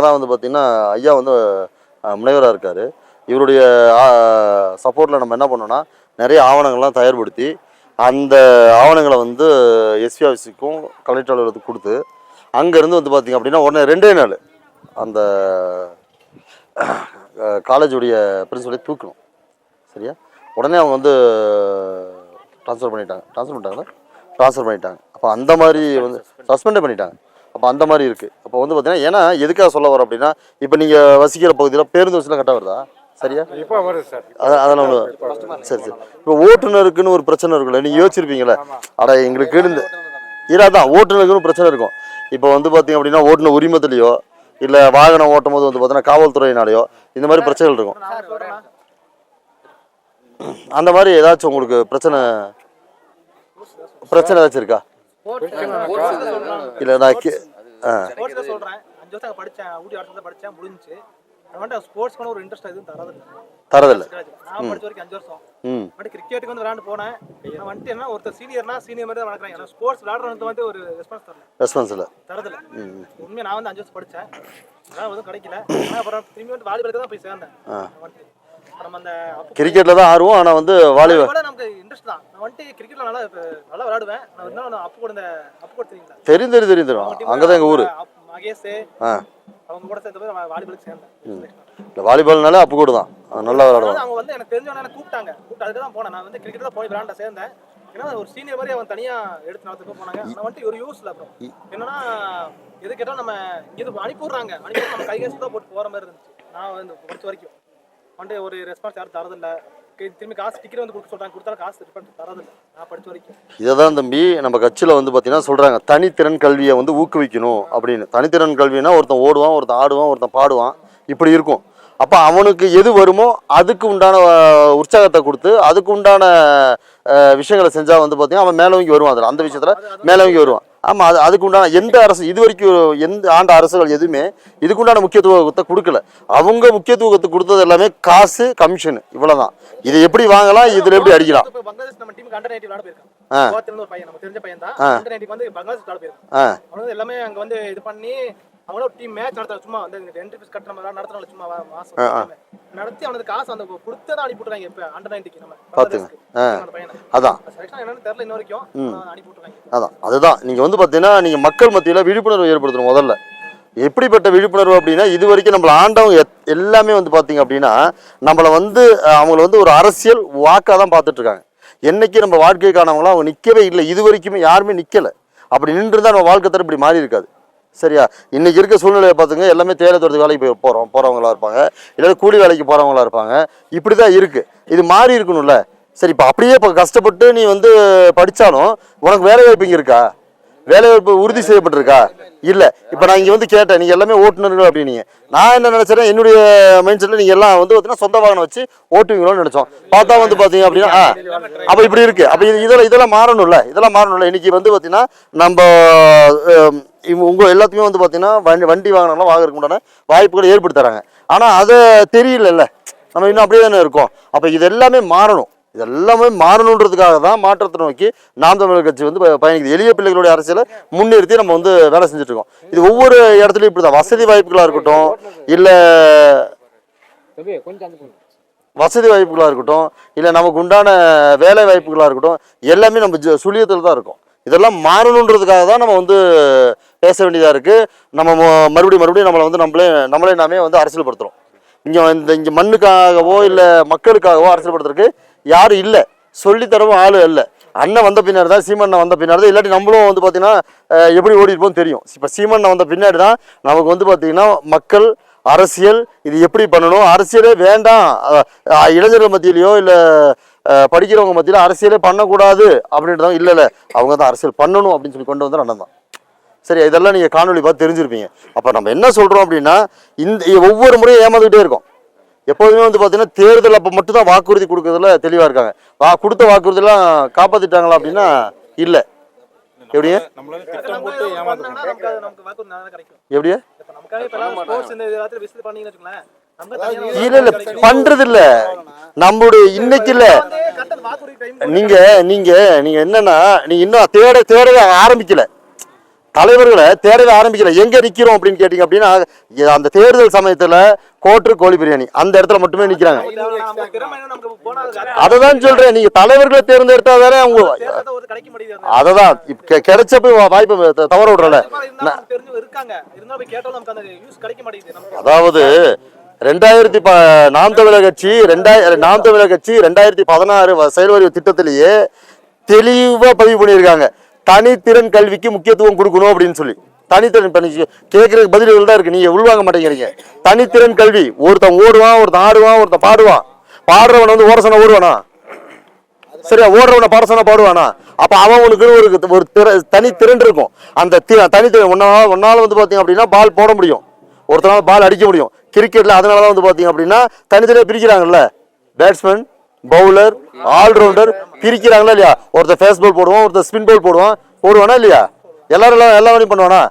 தான் வந்து பார்த்திங்கன்னா ஐயா வந்து முனைவராக இருக்கார். இவருடைய சப்போர்ட்டில் நம்ம என்ன பண்ணோன்னா நிறைய ஆவணங்கள்லாம் தயார்படுத்தி அந்த ஆவணங்களை வந்து எஸ்பி ஆஃபீஸுக்கும் கலெக்டர் அலுவலகத்துக்கு கொடுத்து அங்கேருந்து வந்து பார்த்திங்க அப்படின்னா உடனே ரெண்டே நாள் அந்த காலேஜுடைய பிரின்சிபலை தூக்கணும். சரியா? உடனே அவங்க வந்து ட்ரான்ஸ்ஃபர் பண்ணிட்டாங்க. ட்ரான்ஸ்ஃபர் பண்ணிட்டாங்களா? ட்ரான்ஸ்ஃபர் பண்ணிட்டாங்க. அப்போ அந்த மாதிரி வந்து சஸ்பெண்டே பண்ணிட்டாங்க. அப்போ அந்த மாதிரி இருக்குது அப்போ வந்து பார்த்தீங்கன்னா ஏன்னா எதுக்காக சொல்ல வரோம் அப்படின்னா இப்போ நீங்கள் வசிக்கிற பகுதியில் பேருந்து வசதிலாம் கரெக்டாக வருதா? சரியா? இப்போ வருது சார். சரி சரி. இப்போ ஓட்டுநருக்குன்னு ஒரு பிரச்சனை இருக்குல்ல நீங்கள் யோசிச்சிருப்பீங்களே அட எங்களுக்கு இந்த இராதான் ஓட்டுநருக்குன்னு பிரச்சனை இருக்கும். இப்போ வந்து பார்த்தீங்க அப்படின்னா ஓட்டுநர் உரிமத்திலையோ இல்லை வாகனம் ஓட்டும் போது வந்து பார்த்தீங்கன்னா காவல்துறையினாலேயோ இந்த மாதிரி பிரச்சனைகள் இருக்கும். அந்த மாதிரி ஏதாச்சும் உங்களுக்கு பிரச்சனை பிரச்சனை ஏதாச்சும் இருக்கா? இல்லை நான் கே ஆ. அஞ்சு வருஷம் படிச்சேன் ஊட்டி முடிஞ்சுச்சு. நான் வந்துட்டு ஸ்போர்ட்ஸ்க்கான ஒரு இன்ட்ரெஸ்ட் எதுவும் தரதில்லை. தரதில்லை. நான் படிச்ச வரைக்கும் அஞ்சு வருஷம். பட் கிரிக்கெட்டுக்கு வந்து விளையாண்டு போனேன். நான் வந்துட்டு என்ன ஒருத்தர் சீனியர்னா சீனியர் மாதிரி தான் வளர்க்குறாங்க ஸ்போர்ட்ஸ் விளையாடுறது வந்து ஒரு ரெஸ்பான்ஸ் தரல. ரெஸ்பான்ஸ் இல்லை. தரதில்ல. உண்மையாக நான் வந்து அஞ்சு வருஷம் படித்தேன் அதான் எதுவும் கிடைக்கல. அப்புறம் திரும்பி வந்து வாலிபாலுக்கு தான் போய் சேர்ந்தேன். கிரிக்கெட்டில் தான் ஆர்வம் ஆனால் வந்து வாலி தெரியும் தெரியும் தெரியும் தெரியும். அங்கே தான் எங்கள் ஊர். அவங்க கூட சேர்ந்து போய் வாலிபாலுக்கு சேர்ந்தேன். இந்த வாலிபால்னாலே அப்பு கூட தான். நல்லா அதாவது அவங்க வந்து எனக்கு தெரிஞ்சவன எனக்கு கூப்பிட்டாங்க. கூப்பிட்டு அதுக்கு தான் போனேன். நான் வந்து கிரிக்கெட் தான் போய் விளையாண்ட சேர்ந்தேன். ஏன்னா ஒரு சீனியர் மாதிரி அவன் தனியா எடுத்து நடத்துக்கு போனாங்க. நான் வந்துட்டு ஒரு யூஸ்ல அப்புறம். என்னன்னா எது கேட்டாலும் நம்ம இது அனுப்பி விடுறாங்க அனுப்பி நம்ம கைகாசு தான் போட்டு போற மாதிரி இருந்துச்சு. நான் வந்து படிச்ச வரைக்கும். வந்துட்டு ஒரு ரெஸ்பான்ஸ் யாரும் தரதில்ல. திரும்பி காசு டிக்கெட் வந்து கொடுக்க சொல்றாங்க. கொடுத்தாலும் காசு ரிஃபண்ட் தரதில்ல நான் படிச்ச வரைக்கும். இதை தான் தம்பி நம்ம கட்சியில் வந்து பார்த்தீங்கன்னா சொல்கிறாங்க தனித்திறன் கல்வியை வந்து ஊக்குவிக்கணும் அப்படின்னு. தனித்திறன் கல்வினா ஒருத்தன் ஓடுவான் ஒருத்தன் ஆடுவான் ஒருத்தன் பாடுவான். இப்படி இருக்கும். அப்போ அவனுக்கு எது வருமோ அதுக்கு உண்டான உற்சாகத்தை கொடுத்து அதுக்கு உண்டான விஷயங்களை செஞ்சால் வந்து பார்த்தீங்கன்னா அவன் மேலோங்கி வருவான் அதில். அந்த விஷயத்தில் மேலோங்கி வருவான். ஆமாம் அது அதுக்கு உண்டான எந்த அரசு இது வரைக்கும் எந்த ஆண்ட அரசுகள் எதுவுமே இதுக்கு உண்டான முக்கியத்துவத்தை கொடுக்கல. அவங்க முக்கியத்துவத்தை கொடுத்தது எல்லாமே காசு கமிஷன் இவ்வளவுதான். இதை எப்படி வாங்கலாம்? இதில் எப்படி அடிக்கலாம்? ஆ. தான் அவங்கள ஒரு டீம் மேட்ச் நடத்த சும்மா வந்து என்ட்ரி ஃபீஸ் கட்டுற மாதிரி நடத்துறாங்க சும்மா மாசம். நடத்தி அவனுக்கு காசு அந்த கொடுத்து தான் அனுப்பி விட்டுறாங்க இப்ப அண்டர் நைன்டிக்கு நம்ம. பாத்துங்க. அதான். என்னன்னு தெரியல இன்ன வரைக்கும். அனுப்பி விட்டுறாங்க. அதான். அதுதான். நீங்கள் வந்து பார்த்தீங்கன்னா நீங்கள் மக்கள் மத்தியில் விழிப்புணர்வு ஏற்படுத்தணும் முதல்ல. எப்படிப்பட்ட விழிப்புணர்வு அப்படின்னா இது வரைக்கும் நம்மளை ஆண்டவங்க எல்லாமே வந்து பார்த்தீங்க அப்படின்னா நம்மளை வந்து அவங்கள வந்து ஒரு அரசியல் வாக்காக தான் பார்த்துட்டு இருக்காங்க. என்னைக்கு நம்ம வாழ்க்கைக்கானவங்களாம் அவங்க நிற்கவே இல்லை. இது வரைக்குமே யாருமே நிற்கலை அப்படி நின்று நம்ம வாழ்க்கை தரம் இப்படி மாறி இருக்காது. சரியா? இன்னைக்கு இருக்க சூழ்நிலையை பார்த்துங்க எல்லாமே தேயிலை தோட்டத்துக்கு வேலைக்கு போய் போகிறோம் போகிறவங்களா இருப்பாங்க. இல்லை கூலி வேலைக்கு போகிறவங்களா இருப்பாங்க. இப்படி தான் இருக்குது இது மாறி இருக்கணும்ல. சரி இப்போ அப்படியே இப்போ கஷ்டப்பட்டு நீ வந்து படித்தாலும் உனக்கு வேலை வாய்ப்பு இங்கே இருக்கா? வேலை வாய்ப்பு உறுதி செய்யப்பட்டிருக்கா? இல்லை. இப்போ நான் இங்கே வந்து கேட்டேன் நீங்கள் எல்லாமே ஓட்டுநர்கள் அப்படின்னீங்க நான் என்ன நினச்சேன் என்னுடைய மைண்ட் செட்டில் நீங்கள் எல்லாம் வந்து பார்த்தீங்கன்னா சொந்த வாகனம் வச்சு ஓட்டுவீங்களோன்னு நினச்சோம். பார்த்தா வந்து பார்த்தீங்க அப்படின்னா ஆ அப்போ இப்படி இருக்குது அப்போ இது இதெல்லாம் இதெல்லாம் மாறணும்ல. இதெல்லாம் மாறணும்ல. இன்றைக்கி வந்து பார்த்தீங்கன்னா நம்ம இவங்க உங்கள் எல்லாத்துக்குமே வந்து பார்த்தீங்கன்னா வண்டி வண்டி வாகனம்லாம் வாங்குறதுக்கு உண்டான வாய்ப்புகளை ஏற்படுத்தி தராங்க. ஆனால் அதை தெரியலல்ல. நம்ம இன்னும் அப்படியே தானே இருக்கோம். அப்போ இது எல்லாமே மாறணும். இது எல்லாமே மாறணுன்றதுக்காக தான் மாற்றத்தை நோக்கி நாம் தமிழர் கட்சி வந்து பயணிக்குது. எளிய பிள்ளைகளுடைய அரசியலை முன்னிறுத்தி நம்ம வந்து வேலை செஞ்சுட்டு இருக்கோம் இது ஒவ்வொரு இடத்துலையும் இப்படி தான் வசதி வாய்ப்புகளாக இருக்கட்டும் இல்லை. வசதி வாய்ப்புகளாக இருக்கட்டும் இல்லை நமக்கு உண்டான வேலை வாய்ப்புகளாக இருக்கட்டும் எல்லாமே நம்ம சுழியத்தில் தான் இருக்கும். இதெல்லாம் மாறணுன்றதுக்காக தான் நம்ம வந்து பேச வேண்டியதாக இருக்குது நம்ம ம- மறுபடியும் மறுபடியும் நம்மளை வந்து நம்மளே நம்மளே நாமே வந்து அரசியல்படுத்துகிறோம் இங்கே இந்த இங்கே மண்ணுக்காகவோ இல்லை மக்களுக்காகவோ அரசியல்படுத்துறதுக்கு யாரும் இல்லை. சொல்லித்தரவும் ஆள் இல்லை அண்ணன் வந்த பின்னாடி தான் சீமண்ணன் வந்த பின்னாடி தான். இல்லாட்டி நம்மளும் வந்து பார்த்தீங்கன்னா எப்படி ஓடி இருப்போம் தெரியும். இப்போ சீமண்ணன் வந்த பின்னாடி தான் நமக்கு வந்து பார்த்தீங்கன்னா மக்கள் அரசியல் இது எப்படி பண்ணணும்? அரசியலே வேண்டாம். இளைஞர்கள் மத்தியிலையோ இல்லை படிக்கிறவங்க மத்தியில் அரசியலே பண்ணக்கூடாது. அப்படின்றதான் இல்லை இல்லை. அவங்க தான் அரசியல் பண்ணணும் அப்படின்னு சொல்லி கொண்டு வந்து அண்ணன் தான். சரி இதெல்லாம் நீங்கள் காணொளி பார்த்து தெரிஞ்சிருப்பீங்க. அப்போ நம்ம என்ன சொல்கிறோம் அப்படின்னா இந்த ஒவ்வொரு முறையும் ஏமாந்துக்கிட்டே இருக்கோம். எப்போதுமே வந்து பார்த்தீங்கன்னா தேர்தல் அப்போ மட்டும் தான் வாக்குறுதி கொடுக்கறதுல தெளிவாக இருக்காங்க. வா கொடுத்த வாக்குறுதிலாம் காப்பாற்றிட்டாங்களா அப்படின்னா இல்லை. எப்படியே எப்படியே இல்லை இல்லை. பண்ணுறது இல்லை நம்மளுடைய இன்னைக்கு இல்லை. நீங்க நீங்க நீங்க என்னன்னா நீங்க இன்னும் தேட தேடவே ஆரம்பிக்கல. தலைவர்களை தேடவே ஆரம்பிக்கல. எங்க நிக்கிறோம் அப்படின்னு கேட்டீங்க அப்படின்னா அந்த தேர்தல் சமயத்துல கோட்ரு கோழி பிரியாணி. அந்த இடத்துல மட்டுமே நிக்கிறாங்க. நம்ம திறமை என்ன நமக்கு போனா அது வேற- அதை தான் சொல்றேன். நீங்க தலைவர்களை தேர்ந்தெடுத்தா தானே அவங்க தேர்தல் ஒரு கிடைக்க மாட்டேங்குது அதை தான். இப்ப கெ- கிடைச்ச போய் வாய்ப்பு தவற விடுறல. அதாவது ரெண்டாயிரத்தி ப நாம் தமிழர் கட்சி ரெண்டாயிரம் நாம் தமிழர் கட்சி ரெண்டாயிரத்தி பதினாறு வ- செயல்வரி திட்டத்திலேயே தெளிவா பதிவு பண்ணியிருக்காங்க. தனித்திறன் கல்விக்கு முக்கியத்துவம் கொடுக்கணும் அப்படின்னு சொல்லி. தனித்திறன் இப்ப கேட்கறதுக்கு பதில்கள் தான் இருக்கு. நீங்க உள்வாங்க மாட்டேங்கிறீங்க. தனித்திறன் கல்வி ஒருத்தன் ஓடுவான் ஒருத்தன் ஆடுவான் ஒருத்தன் பாடுவான். பாடுறவன் வந்து ஓரசனை ஓடுவானா? சரியா? ஓடுறவனை பாட சொன்ன பாடுவானா? அப்ப அவனுக்கு ஒரு ஒரு தனி திறன் இருக்கும். அந்த தனித்திறன் ஒன்னால ஒன்னால வந்து பாத்தீங்க அப்படின்னா பால் போட முடியும். ஒருத்தனால பால் அடிக்க முடியும். கிரிக்கெட்ல அதனாலதான் வந்து பாத்தீங்க அப்படின்னா தனித்தனியா பிரிக்கிறாங்கல்ல. பேட்ஸ்மேன் பவுலர் ஆல்ரவுண்டர் பிரிக்கிறாங்களா இல்லையா? ஒருத்தர் ஃபேஸ் பால் போடுவான் ஒருத்தர் ஸ்பின் பால் போடுவான். போடுவானா இல்லையா? எல்லாரும் எல்லாம் எல்லா வேலையும் பண்ணுவானா?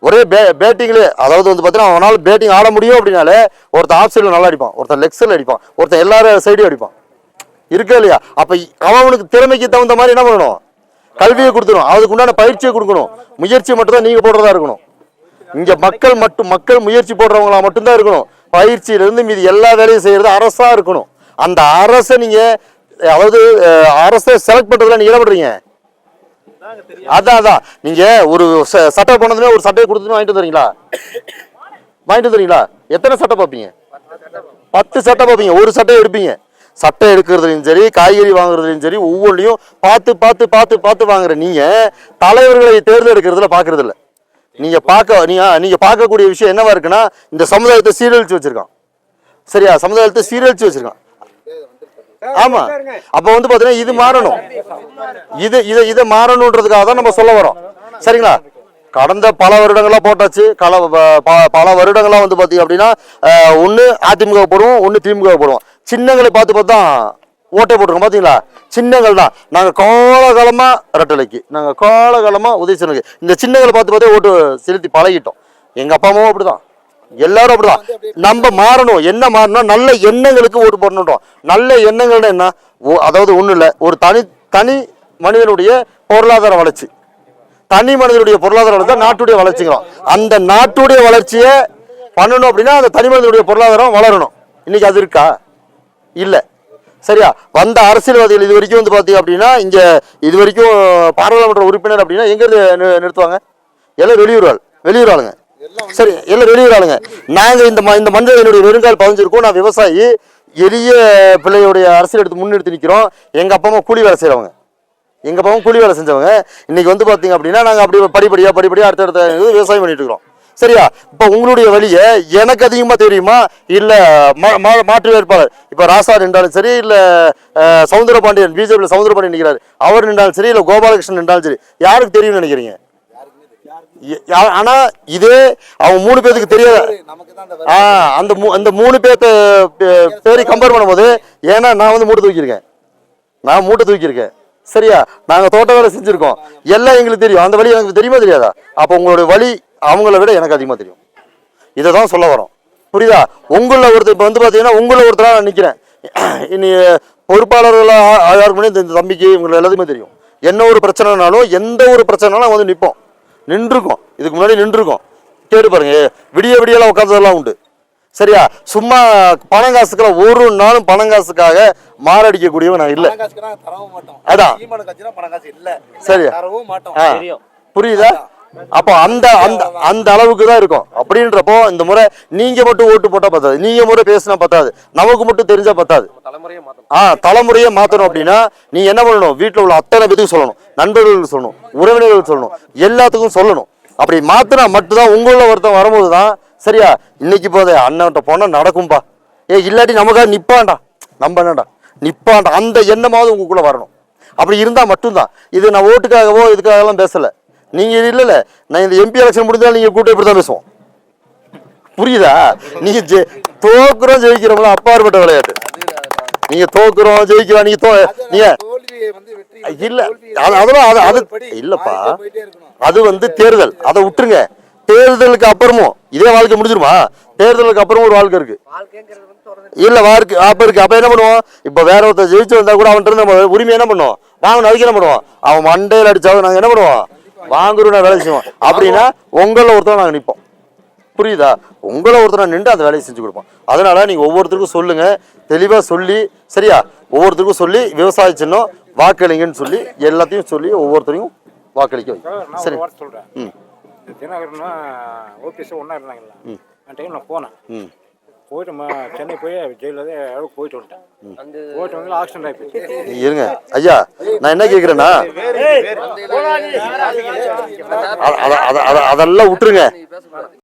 ஒரே பே பேட்டிங்லேயே அதாவது வந்து பார்த்தீங்கன்னா அவனால் பேட்டிங் ஆட முடியும் அப்படின்னாலே ஒருத்தன் ஆஃப் சைடில் நல்லா அடிப்பான். ஒருத்தன் லெக் சைடில் அடிப்பான். ஒருத்தர் எல்லாரும் சைடும் அடிப்பான். இருக்கா இல்லையா? அப்போ இ- அவனுக்கு திறமைக்கு தகுந்த மாதிரி என்ன பண்ணணும்? கல்வியை கொடுத்துரும் அதுக்கு உண்டான பயிற்சியை கொடுக்கணும். முயற்சி மட்டும் தான் நீங்கள் போடுறதா இருக்கணும். இங்கே மக்கள் மட்டும் மக்கள் முயற்சி போடுறவங்களா மட்டும்தான் இருக்கணும். பயிற்சியிலேருந்து மீது மீதி எல்லா வேலையும் செய்கிறது அரசாக இருக்கணும். அந்த அரசை நீங்கள் அதாவது அரசை செலக்ட் பண்றதுல நீங்க என்ன அதான் அதான் நீங்க ஒரு ச- சட்டை போனதுமே ஒரு சட்டையை கொடுத்துட்டு வாங்கிட்டு வந்துறீங்களா வாங்கிட்டு வந்துறீங்களா எத்தனை சட்டை பார்ப்பீங்க? பத்து சட்டை பார்ப்பீங்க. ஒரு சட்டையை எடுப்பீங்க. சட்டை எடுக்கிறதுலையும் சரி காய்கறி வாங்குறதுலையும் சரி ஒவ்வொன்றையும் பார்த்து பார்த்து பார்த்து பார்த்து வாங்குற நீங்க தலைவர்களை தேர்ந்தெடுக்கிறதுல பார்க்குறது இல்ல நீங்க பார்க்க நீங்க நீங்க பார்க்கக்கூடிய விஷயம் என்னவா இருக்குன்னா இந்த சமுதாயத்தை சீரழிச்சு வச்சிருக்கான். சரியா? சமுதாயத்தை சீரழிச்சு வச்சிருக்கான். ஆமா. அப்ப வந்து பாத்தீங்கன்னா இது மாறணும். இது இதை இதை மாறணுன்றதுக்காக தான் நம்ம சொல்ல வரோம். சரிங்களா? கடந்த பல வருடங்களா போட்டாச்சு. கல பல வருடங்களா வந்து பாத்தீங்க அப்படின்னா ஒண்ணு அதிமுக போடுவோம் ஒண்ணு திமுக போடுவோம். சின்னங்களை பார்த்து பார்த்து தான் ஓட்டை போட்டிருக்கோம் பாத்தீங்களா? சின்னங்கள் தான். நாங்க காலகாலமா ரெட்டலைக்கு நாங்க காலகாலமா உதயசனுக்கு இந்த சின்னங்களை பார்த்து பார்த்தே ஓட்டு செலுத்தி பழகிட்டோம். எங்க அப்பா அம்மாவும் அப்படிதான். எல்லாரும் அப்படிதான். நம்ம மாறணும். என்ன மாறணும் நல்ல எண்ணங்களுக்கு ஓட்டு போடணுன்றோம் நல்ல எண்ணங்கள்னா என்ன? அதாவது ஒண்ணு இல்ல. ஒரு தனி தனி மனிதனுடைய பொருளாதார வளர்ச்சி. தனி மனிதனுடைய பொருளாதார வளர்ச்சி நாட்டுடைய வளர்ச்சிங்கிறோம். அந்த நாட்டுடைய வளர்ச்சியை பண்ணணும் அப்படின்னா அந்த தனி மனிதனுடைய பொருளாதாரம் வளரணும். இன்னைக்கு அது இருக்கா? இல்ல. சரியா? வந்த அரசியல்வாதிகள் இது வரைக்கும் வந்து பாத்தீங்க அப்படின்னா இங்க இது வரைக்கும் பாராளுமன்ற உறுப்பினர் அப்படின்னா எங்க நிறுத்துவாங்க? எல்லாம் வெளியூர் ஆள். வெளியூர் ஆளுங்க. சரி எல்லாம் வெளியூர் ஆளுங்க நாங்க இந்த ம- இந்த மஞ்சள் என்னுடைய வெறுங்கால் பதிஞ்சிருக்கோம் நான் விவசாயி. எளிய பிள்ளையுடைய அரசியல் எடுத்து முன்னெடுத்து நிக்கிறோம். எங்க அப்பா அம்மா கூலி வேலை செய்றவங்க. எங்க அப்பாவும் கூலி வேலை செஞ்சவங்க. இன்னைக்கு வந்து பாத்தீங்க அப்படின்னா நாங்க அப்படி படிப்படியா படிப்படியா அடுத்தடுத்த விவசாயம் பண்ணிட்டு இருக்கிறோம். சரியா? இப்ப உங்களுடைய வழியை எனக்கு அதிகமா தெரியுமா? இல்ல மா- மாற்று வேட்பாளர். இப்ப ராசா நின்றாலும் சரி இல்ல சவுந்தரபாண்டியன் பிஜேபியில் சவுந்தரபாண்டியன் நிற்கிறாரு அவர் நின்றாலும் சரி இல்ல கோபாலகிருஷ்ணன் நின்றாலும் சரி. யாருக்கு தெரியும்னு நினைக்கிறீங்க? ய- யா- ஆனா இதே அவங்க மூணு பேத்துக்கு தெரியாத அந்த ஆ அந்த மூ- அந்த மூணு பேர்த்த பேரை கம்பேர் பண்ணும்போது ஏன்னா நான் வந்து மூட்டை தூக்கியிருக்கேன். நான் மூட்டை தூக்கியிருக்கேன். சரியா? நாங்க தோட்ட வேலை செஞ்சிருக்கோம். எல்லாம் எங்களுக்கு தெரியும். அந்த வழி எனக்கு தெரியுமா தெரியாதா? அப்போ உங்களுடைய வழி அவங்கள விட எனக்கு அதிகமா தெரியும். இதை தான் சொல்ல வரோம். புரியுதா? உங்களில் ஒருத்தர் இப்போ வந்து பார்த்தீங்கன்னா உங்களில் ஒருத்தராக நான் நிற்கிறேன் இனி பொறுப்பாளர்களாக யாருக்கு முன்னாடி இந்த தம்பிக்கு இவங்களை எல்லாத்துக்குமே தெரியும். என்ன ஒரு பிரச்சனைனாலும் எந்த ஒரு பிரச்சனைனாலும் வந்து நிற்போம் நின்றுருக்கோம் இதுக்கு முன்னாடி நின்றுருக்கோம் கேட்டு பாருங்க. விடிய விடியெல்லாம் உட்காந்ததெல்லாம் உண்டு. சரியா? சும்மா பணம் காசுக்கெல்லாம் ஒரு நாளும் பணம் காசுக்காக மாரடிக்கக்கூடியவன் நான் இல்லை. அதான். சரியா? தரவும் மாட்டோம். ஆ. புரியுதா? அப்போ அந்த அந்த அந்த அளவுக்கு தான் இருக்கும். அப்படின்றப்போ இந்த முறை நீங்க மட்டும் ஓட்டு போட்டா பத்தாது. நீங்க முறை பேசினா பத்தாது. நமக்கு மட்டும் தெரிஞ்சா பத்தாது. ஆ தலைமுறையை மாத்தணும் அப்படின்னா நீ என்ன பண்ணணும்? வீட்டில் உள்ள அத்தனை பேத்துக்கும் சொல்லணும். நண்பர்களுக்கு சொல்லணும் உறவினர்களுக்கு சொல்லணும் எல்லாத்துக்கும் சொல்லணும். அப்படி மாத்தினா மட்டும்தான் உங்கள ஒருத்தன் வரும்போது தான் சரியா இன்னைக்கு போதே அண்ணன்ட்ட போனால் நடக்கும்பா. ஏ இல்லாட்டி நமக்காக நிற்பாண்டா நம்ம என்னடா நிற்பாண்டா அந்த எண்ணமாவது உங்களுக்குள்ளே வரணும். அப்படி இருந்தால் மட்டும்தான். இது நான் ஓட்டுக்காகவோ இதுக்காகலாம் பேசலை. நீங்கள் இது இல்லைல்ல நான் இந்த எம்பி எலெக்ஷன் முடிஞ்சாலும் நீங்கள் கூட்டம் இப்படி தான் பேசுவோம். புரியுதா? நீங்க ஜெ- தோக்குறோம் ஜெயிக்கிறோம்ல அப்பாற்பட்ட விளையாட்டு. நீங்க தோக்குறோம் ஜெயிக்கிறோம் நீங்க தோ நீங்க இல்ல அது அதெல்லாம் அது அது இல்லப்பா. அது வந்து தேர்தல். அதை விட்டுருங்க. தேர்தலுக்கு அப்புறமும் இதே வாழ்க்கை முடிஞ்சிருமா? தேர்தலுக்கு அப்புறம் ஒரு வாழ்க்கை இருக்கு. இல்ல வாழ்க்கை அப்ப இருக்கு. அப்ப என்ன பண்ணுவோம்? இப்ப வேற ஒருத்தர் ஜெயிச்சு வந்தா கூட அவன்கிட்ட இருந்து நம்ம உரிமை என்ன பண்ணுவோம்? வாங்கணும் அதுக்கு என்ன பண்ணுவோம்? அவன் மண்டையில அடிச்சாவது நாங்க என்ன பண்ணுவோம்? வாங்குறோம் வேலை செய்வோம். அப்படின்னா உங்களை ஒருத்தர் நாங்கள் நிற்போம் புரியுதா? உங்களை ஒருத்தர் நின்று அந்த வேலையை செஞ்சு கொடுப்போம் அதனால நீங்க ஒவ்வொருத்தருக்கும் சொல்லுங்க. தெளிவா சொல்லி சரியா? ஒவ்வொருத்தருக்கும் சொல்லி விவசாய சின்னம் வாக்களிங்கன்னு சொல்லி எல்லாத்தையும் சொல்லி ஒவ்வொருத்தரையும் வாக்களிக்க வைங்க. சார், சொல்றேன். ம். இந்த தினகரனா ஓபிஎஸ் ஒன்றா இருந்தாங்கல்ல. ம். அந்த டைம் நான் போனேன். ம். போயிட்டு சென்னை போய் ஜெயிலில் அளவுக்கு போயிட்டு வந்துட்டேன். போயிட்டு வந்து ஆக்சிடென்ட் ஆகிப்போச்சு இருங்க. ஐயா நான் என்ன அத- அதெல்லாம் விட்டுருங்க.